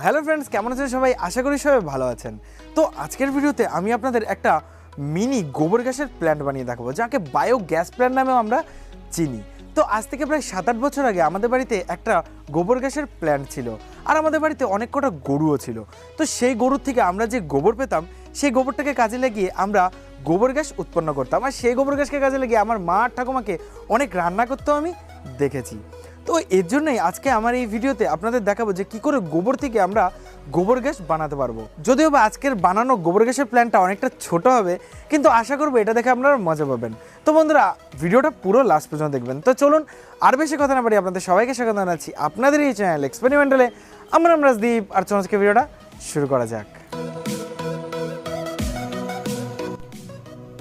Hello friends কেমন আছেন সবাই? আশা করি সবাই ভালো আছেন। তো আজকের ভিডিওতে আমি আপনাদের একটা মিনি গোবর গ্যাসের প্ল্যান্ট বানিয়ে দেখাবো, যাকে বায়ো গ্যাস প্ল্যান্ট নামেও আমরা চিনি। তো আজ থেকে প্রায় সাত আট বছর আগে আমাদের বাড়িতে একটা গোবর গ্যাসের প্ল্যান্ট ছিল, আর আমাদের বাড়িতে অনেক কটা গরুও ছিল। তো সেই গরুর থেকে আমরা যে গোবর পেতাম, সেই গোবরটাকে কাজে লাগিয়ে আমরা গোবর গ্যাস উৎপন্ন করতাম, আর সেই গোবর গ্যাসকে কাজে লাগিয়ে আমার মা আর ঠাকুমাকে অনেক রান্না করতেও আমি দেখেছি। তো এর জন্যই আজকে আমার এই ভিডিওতে আপনাদের দেখাবো যে কি করে গোবর থেকে আমরা গোবর গ্যাস বানাতে পারব। যদিও বা আজকের বানানো গোবর গ্যাসের প্ল্যানটা অনেকটা ছোট হবে, কিন্তু আশা করব এটা দেখে আপনারা মজা পাবেন। তো বন্ধুরা, ভিডিওটা পুরো লাস্ট পর্যন্ত দেখবেন। তো চলুন, আর বেশি কথা না পারি আপনাদের সবাইকে স্বাগত জানাচ্ছি আপনাদের এই চ্যানেল এক্সপেরিমেন্টালে আমরা রাজদীপ, আর চমৎকার ভিডিওটা শুরু করা যাক।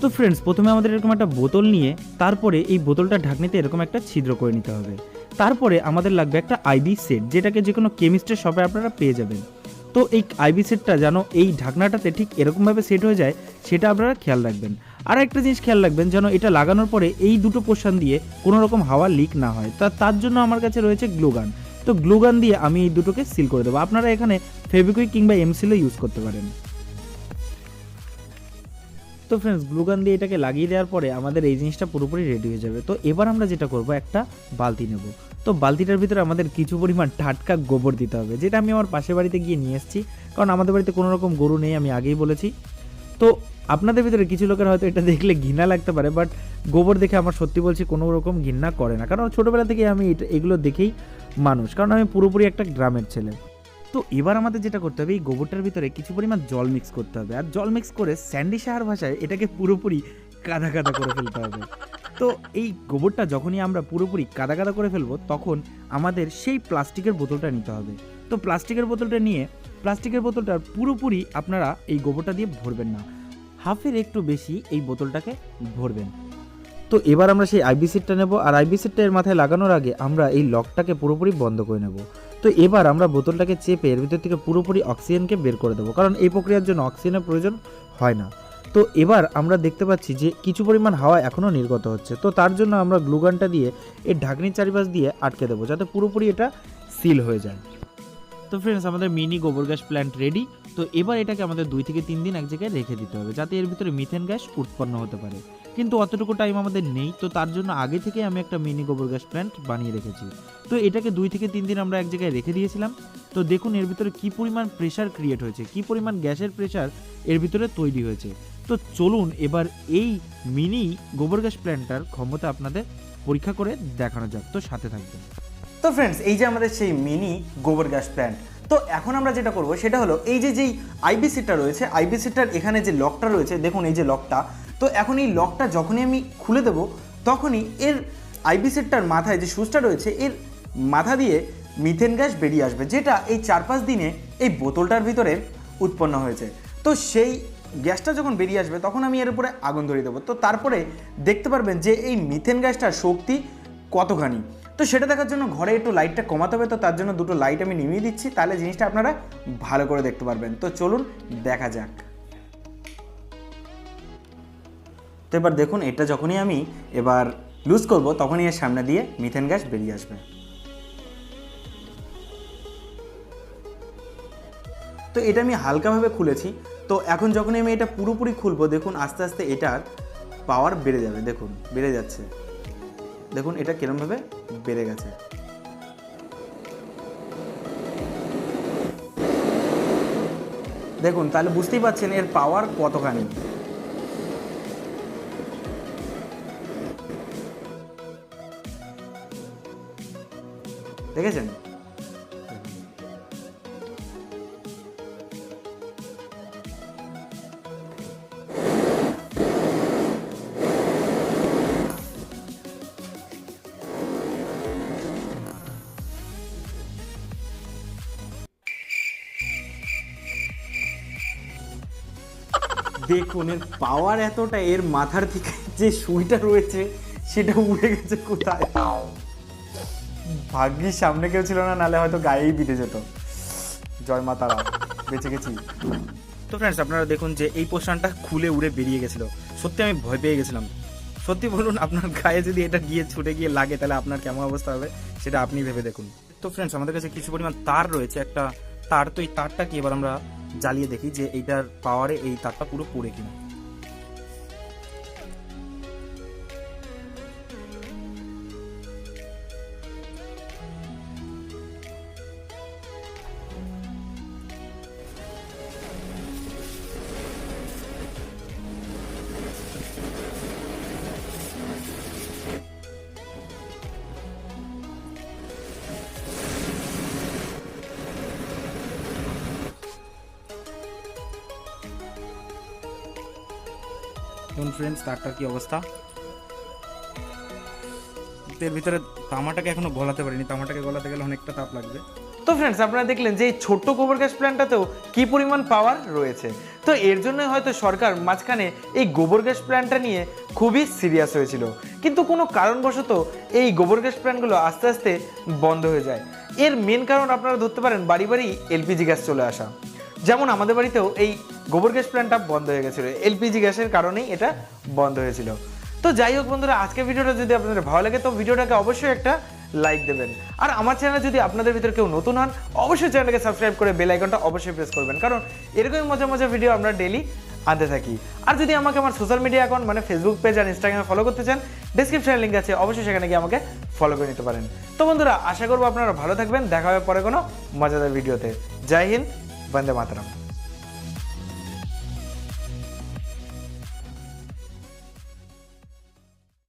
তো ফ্রেন্ডস প্রথমে আমাদের এরকম একটা বোতল নিয়ে তারপরে এই বোতলটা ঢাকনিতে এরকম একটা ছিদ্র করে নিতে হবে। তারপরে আমাদের লাগবে একটা আইবি সেট যেটাকে যে কোনো কেমিস্ট্রের শপে আপনারা পেয়ে যাবেন। তো এই আইবি সেটটা যেন এই ঢাকনাটাতে ঠিক এরকমভাবে সেট হয়ে যায়, সেটা আপনারা খেয়াল রাখবেন। আর একটা জিনিস খেয়াল রাখবেন, যেন এটা লাগানোর পরে এই দুটো পোর্শন দিয়ে কোনো রকম হাওয়া লিক না হয়। তা, তার জন্য আমার কাছে রয়েছে গ্লুগান তো গ্লুগান দিয়ে আমি এই দুটোকে সিল করে দেবো। আপনারা এখানে ফেভিকুইক কিংবা এমসিলও ইউজ করতে পারেন। তো ফ্রেন্ডস গ্লুগান দিয়ে এটাকে লাগিয়ে দেওয়ার পরে আমাদের এই জিনিসটা পুরোপুরি রেডি হয়ে যাবে। তো এবার আমরা যেটা করব, একটা বালতি নেব। তো বালতিটার ভিতরে আমাদের কিছু পরিমাণ টাটকা গোবর দিতে হবে, যেটা আমি আমার পাশের বাড়িতে গিয়ে নিয়ে এসেছি। কারণ আমাদের বাড়িতে কোনো রকম গরু নেই, আমি আগেই বলেছি। তো আপনাদের ভিতরে কিছু লোকের হয়তো এটা দেখলে ঘৃণা লাগতে পারে বাট গোবর দেখে আমার সত্যি বলছি কোনো রকম ঘৃণা করে না। কারণ ছোটোবেলা থেকে আমি এগুলো দেখেই মানুষ। কারণ আমি পুরোপুরি একটা গ্রামের ছেলে। তো এবার আমাদের যেটা করতে হবে, এই গোবরটার ভিতরে কিছু পরিমাণ জল মিক্স করতে হবে। আর জল মিক্স করে স্যান্ডি সাহার ভাষায় এটাকে পুরোপুরি কাদা কাদা করে ফেলতে হবে। তো এই গোবরটা যখনই আমরা পুরোপুরি কাদা কাদা করে ফেলব, তখন আমাদের সেই প্লাস্টিকের বোতলটা নিতে হবে। তো প্লাস্টিকের বোতলটা নিয়ে প্লাস্টিকের বোতলটার পুরোপুরি আপনারা এই গোবরটা দিয়ে ভরবেন না। হাফের একটু বেশি এই বোতলটাকে ভরবেন। তো এবার আমরা সেই আইবি সিটটা নেব। আর আইবি এর মাথায় লাগানোর আগে আমরা এই লকটাকে পুরোপুরি বন্ধ করে নেব। তো এবার আমরা বোতলটাকে চেপে এর ভিতর থেকে পুরোপুরি অক্সিজেনকে বের করে দেবো, কারণ এই প্রক্রিয়ার জন্য অক্সিজেনের প্রয়োজন হয় না। তো এবার আমরা দেখতে পাচ্ছি যে কিছু পরিমাণ হাওয়া এখনও নির্গত হচ্ছে, তো তার জন্য আমরা গ্লুগানটা দিয়ে এর ঢাকনির চারিপাশ দিয়ে আটকে দেবো, যাতে পুরোপুরি এটা সিল হয়ে যায়। তো ফ্রেন্ডস আমাদের মিনি গোবর গ্যাস প্ল্যান্ট রেডি তো এবার এটাকে আমাদের দুই থেকে তিন দিন এক জায়গায় রেখে দিতে হবে, যাতে এর ভিতরে মিথেন গ্যাস উৎপন্ন হতে পারে। কিন্তু অতটুকু টাইম আমাদের নেই, তো তার জন্য আগে থেকে আমি একটা মিনি গোবর গ্যাস প্ল্যান্ট বানিয়ে রেখেছি। তো এটাকে দুই থেকে তিন দিন আমরা এক জায়গায় রেখে দিয়েছিলাম। তো দেখুন এর ভিতরে কি পরিমাণ প্রেশার ক্রিয়েট হয়েছে, কি পরিমাণ গ্যাসের প্রেশার এর ভিতরে তৈরি হয়েছে। তো চলুন এবার এই মিনি গোবর গ্যাস প্ল্যান্টটার ক্ষমতা আপনাদের পরীক্ষা করে দেখানো যাক, তো সাথে থাকবেন। তো ফ্রেন্ডস এই যে আমাদের সেই মিনি গোবর গ্যাস প্ল্যান্ট তো এখন আমরা যেটা করব, সেটা হলো এই যে যেই আইবি সিটটা রয়েছে আইবি সিটটার এখানে যে লকটা রয়েছে, দেখুন এই যে লকটা তো এখন এই লকটা যখনই আমি খুলে দেব, তখনই এর আইবি সিটটার মাথায় যে সুচটা রয়েছে, এর মাথা দিয়ে মিথেন গ্যাস বেরিয়ে আসবে, যেটা এই চার পাঁচ দিনে এই বোতলটার ভিতরে উৎপন্ন হয়েছে। তো সেই গ্যাসটা যখন বেরিয়ে আসবে, তখন আমি এর উপরে আগুন ধরিয়ে দেবো। তো তারপরে দেখতে পারবেন যে এই মিথেন গ্যাসটার শক্তি কতখানি। তো সেটা দেখার জন্য ঘরে একটু লাইটটা কমাতে হবে, তো তার জন্য দুটো লাইট আমি নিভিয়ে দিচ্ছি। তাহলে জিনিসটা আপনারা ভালো করে দেখতে পারবেন। তো চলুন দেখা যাক। তো এবার দেখুন, এটা যখনই আমি এবার লুজ করব, তখনই এর সামনে দিয়ে মিথেন গ্যাস বেরিয়ে আসবে। তো এটা আমি হালকাভাবে খুলেছি। তো এখন যখনই আমি এটা পুরোপুরি খুলবো, দেখুন আস্তে আস্তে এটার পাওয়ার বেড়ে যাবে, দেখুন, বেড়ে যাচ্ছে। দেখুন এটা কিরমভাবে বেড়ে গেছে। দেখুন তাহলে বুঝতেই পারছেন এর পাওয়ার কতখানি। দেখেছেন? দেখুন এর পাওয়ার এতটা, এর মাথার থেকে যে সুইটা রয়েছে, সেটা উড়ে গেছে কোথায়? ভাগ্যিস সামনে কেউ ছিল না, নালে হয়তো গায়েই বিঁধে যেত। জয় মা তারা, বেঁচে গেছি। তো ফ্রেন্ডস আপনারা দেখুন যে এই পোর্শনটা খুলে উড়ে বেরিয়ে গেছিল। সত্যি আমি ভয় পেয়ে গেছিলাম। সত্যি বলুন, আপনার গায়ে যদি এটা গিয়ে ছুটে গিয়ে লাগে, তাহলে আপনার কেমন অবস্থা হবে, সেটা আপনি ভেবে দেখুন। তো ফ্রেন্ডস আমাদের কাছে কিছু পরিমাণ তার রয়েছে। একটা তার, তো এই তারটাকে এবার আমরা জ্বালিয়ে দেখি যে এইটার পাওয়ারে এই তারটা পুরো পড়ে কিনা। দেখুন ফ্রেন্ডস তারটার কি অবস্থা? এর ভিতরে তামাটাকে এখনও গলাতে পারিনি, তামাটাকে গলাতে গেলে অনেকটা তাপ লাগবে। তো ফ্রেন্ডস আপনারা দেখলেন যে এই ছোট্ট গোবর গ্যাস প্ল্যান্টটাতেও কি পরিমাণ পাওয়ার রয়েছে? তো এর জন্যই হয়তো সরকার মাঝখানে এই গোবর গ্যাস প্ল্যান্টটা নিয়ে খুবই সিরিয়াস হয়েছিল। কিন্তু কোনো কারণবশত এই গোবর গ্যাস প্ল্যান্টগুলো আস্তে আস্তে বন্ধ হয়ে যায়। এর মেন কারণ আপনারা ধরতে পারেন বাড়ি বাড়ি এলপিজি গ্যাস চলে আসা। যেমন আমাদের বাড়িতেও এই গোবর গ্যাস প্ল্যান্টটা বন্ধ হয়ে গেছিল, এলপিজি গ্যাসের কারণেই এটা বন্ধ হয়েছিল। তো যাই হোক বন্ধুরা, আজকের ভিডিওটা যদি আপনাদের ভালো লাগে, তো ভিডিওটাকে অবশ্যই একটা লাইক দেবেন। আর আমার চ্যানেলে যদি আপনাদের ভিতরে কেউ নতুন হন, অবশ্যই চ্যানেলকে সাবস্ক্রাইব করে বেল আইকনটা অবশ্যই প্রেস করবেন, কারণ এরকমই মজা মজা ভিডিও আমরা ডেলি আনতে থাকি। আর যদি আমাকে আমার সোশ্যাল মিডিয়া অ্যাকাউন্ট মানে ফেসবুক পেজ আর ইনস্টাগ্রামে ফলো করতে চান ডিসক্রিপশনে লিঙ্ক আছে, অবশ্যই সেখানে গিয়ে আমাকে ফলো করে নিতে পারেন। তো বন্ধুরা, আশা করব আপনারা ভালো থাকবেন, দেখা হবে পরে কোনো মজাদার ভিডিওতে জয় হিন্দ, বন্দে মাতরম।